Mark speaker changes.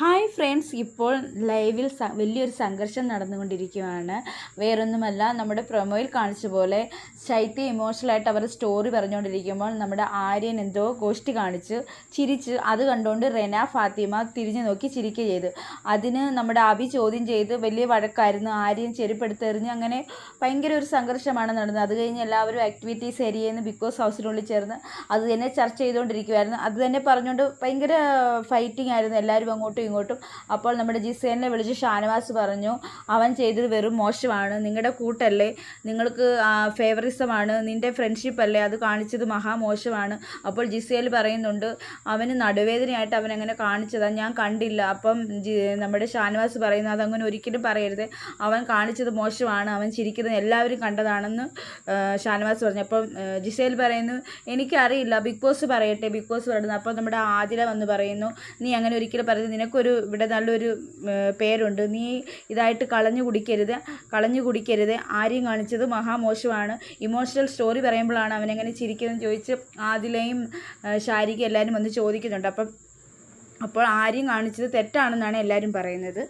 Speaker 1: Hi friends ഇപ്പോൾ ലൈവിൽ വലിയൊരു സംഘർഷം നടന്നുകൊണ്ടിരിക്കുകയാണ്. വേറൊന്നുമല്ല നമ്മുടെ പ്രൊമോയിൽ കാണിച്ച പോലെ ശൈത്യ ഇമോഷണലായിട്ട് അവർ സ്റ്റോറി പറഞ്ഞുകൊണ്ടിരിക്കുമ്പോൾ നമ്മുടെ ആര്യൻ എന്തോ ഗോഷ്ടി കാണിച്ച് ചിരിച്ച് അത് കണ്ടുകൊണ്ട് റെന ഫാത്തിമ തിരിഞ്ഞു നോക്കി ചിരിക്കുക ചെയ്തു. അതിന് നമ്മുടെ അഭി ചോദ്യം ചെയ്ത് വലിയ വഴക്കായിരുന്നു ആര്യൻ ചെരുപ്പെടുത്തെറിഞ്ഞ് അങ്ങനെ ഭയങ്കര ഒരു സംഘർഷമാണ് നടന്നത്. അത് കഴിഞ്ഞ് എല്ലാവരും ആക്ടിവിറ്റീസ് ഏരിയയെന്ന് ബിഗ് ബോസ് ഹൗസിനുള്ളിൽ ചേർന്ന് അത് തന്നെ ചർച്ച ചെയ്തുകൊണ്ടിരിക്കുമായിരുന്നു അത് തന്നെ പറഞ്ഞുകൊണ്ട് ഭയങ്കര ഫൈറ്റിംഗ് ആയിരുന്നു. എല്ലാവരും അങ്ങോട്ടും ഇങ്ങോട്ടും. അപ്പോൾ നമ്മുടെ ജിസേനെ വിളിച്ച് ഷാനവാസ് പറഞ്ഞു അവൻ ചെയ്തത് വെറും മോശമാണ്. നിങ്ങളുടെ കൂട്ടല്ലേ. നിങ്ങൾക്ക് ഫേവറിസമാണ് നിന്റെ ഫ്രണ്ട്ഷിപ്പ് അല്ലേ. അത് കാണിച്ചത് മഹാമോശമാണ് അപ്പോൾ ജിസേൽ പറയുന്നുണ്ട് അവന് നടുവേദനയായിട്ട് അവൻ അങ്ങനെ കാണിച്ചതാണ് ഞാൻ കണ്ടില്ല. അപ്പം നമ്മുടെ ഷാനവാസ് പറയുന്നത് അതങ്ങനെ ഒരിക്കലും പറയരുത്. അവൻ കാണിച്ചത് മോശമാണ്. അവൻ ചിരിക്കുന്നത് എല്ലാവരും കണ്ടതാണെന്ന് ഷാനവാസ് പറഞ്ഞു. അപ്പം ജിസേൽ പറയുന്നു എനിക്കറിയില്ല. ബിഗ് ബോസ് പറയട്ടെ. ബിഗ് ബോസ് പറയുന്നത് അപ്പോൾ നമ്മുടെ ആദില വന്ന് പറയുന്നു നീ അങ്ങനെ ഒരിക്കലും പറയുന്നത് നിനക്കൊരു ഇവിടെ നല്ലൊരു പേരുണ്ട്. നീ ഇതായിട്ട് കളഞ്ഞു കുടിക്കരുത്. കളഞ്ഞു കുടിക്കരുത്. ആര്യം കാണിച്ചത് മഹാമോശമാണ്. ഇമോഷണൽ സ്റ്റോറി പറയുമ്പോഴാണ് അവനെങ്ങനെ ചിരിക്കുന്നതെന്ന് ചോദിച്ച് ആദിലയും ശാരികയും എല്ലാവരും വന്ന് ചോദിക്കുന്നുണ്ട്. അപ്പം അപ്പോൾ ആര്യം കാണിച്ചത് തെറ്റാണെന്നാണ് എല്ലാവരും പറയുന്നത്.